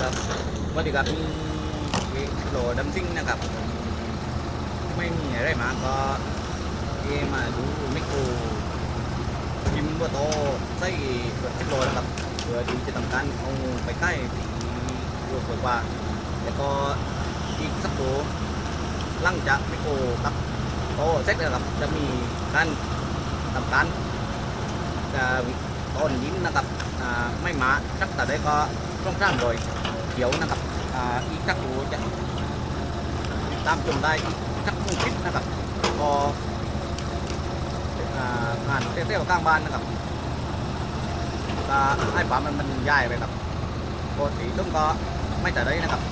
ครับสวัสดีครับมีโหลดัมซิงนะครับ ไม่มีอะไรมากก็เอมาดูไมโครยิมวัวโตใส่รถโหลนะครับเพื่อที่จะทำการเอาไปใกล้ที่วัวสวกว่า แล้วก็อีกสักตัวหลังจากไมโครครับโตเสร็จแล้วครับจะมีการทำการจะต้นยิ้มนะครับไม่มาสักแต่ได้ก็ต้องสร้างโดย เขียวนะครับอ่าอีกสักตัวจะตามชมได้อีกสักคลิปนะครับก็อ่างานเที่ยวๆกลางบ้านนะครับก็ให้ปั๊มมันมันย้ายไปครับปกติต้องก็ไม่แต่ได้นะครับ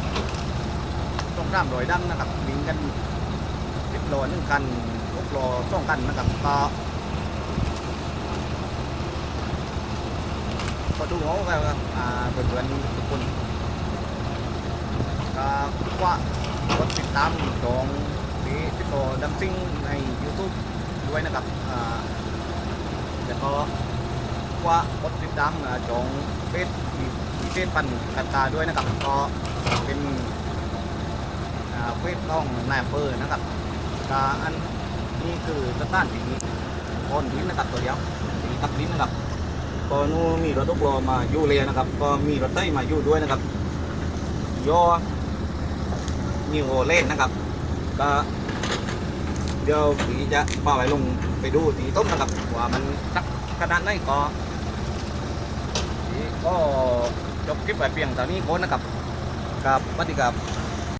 ต้องร่ำรอยดังนะครับวิ่งกันสิบโลหนึ่งคันหกโลสองคันนะครับก็ก็ดูเขาแบบอ่าเพื่อนๆทุกคน ว่ากดติดตามจองที่ติดต่อดัมซิงใน YouTube ด้วยนะครับแล้วก็ว่ากดติดตามอ่าจองเฟซมีเฟซปันกันตาด้วยนะครับ ก็เป็นเฟซต้องนายอำเภอนะครับก็อันนี้คือสถานที่คนลิ้นนะครับตัวเดียวตักลิ้นนะครับก็นู่มีรถตุกลอมาอยู่เลยนะครับ ก็มีรถไถมาอยู่ด้วยนะครับย่อ นิวโอเล่นนะครับ ก็เดี๋ยวผีจะพาไปลงไปดูตีต้มนะครับว่ามันสักขนาดไหนก็ผีก็จบคลิปไปเพียงเท่านี้ก่อนนะครับกับปฏิกับ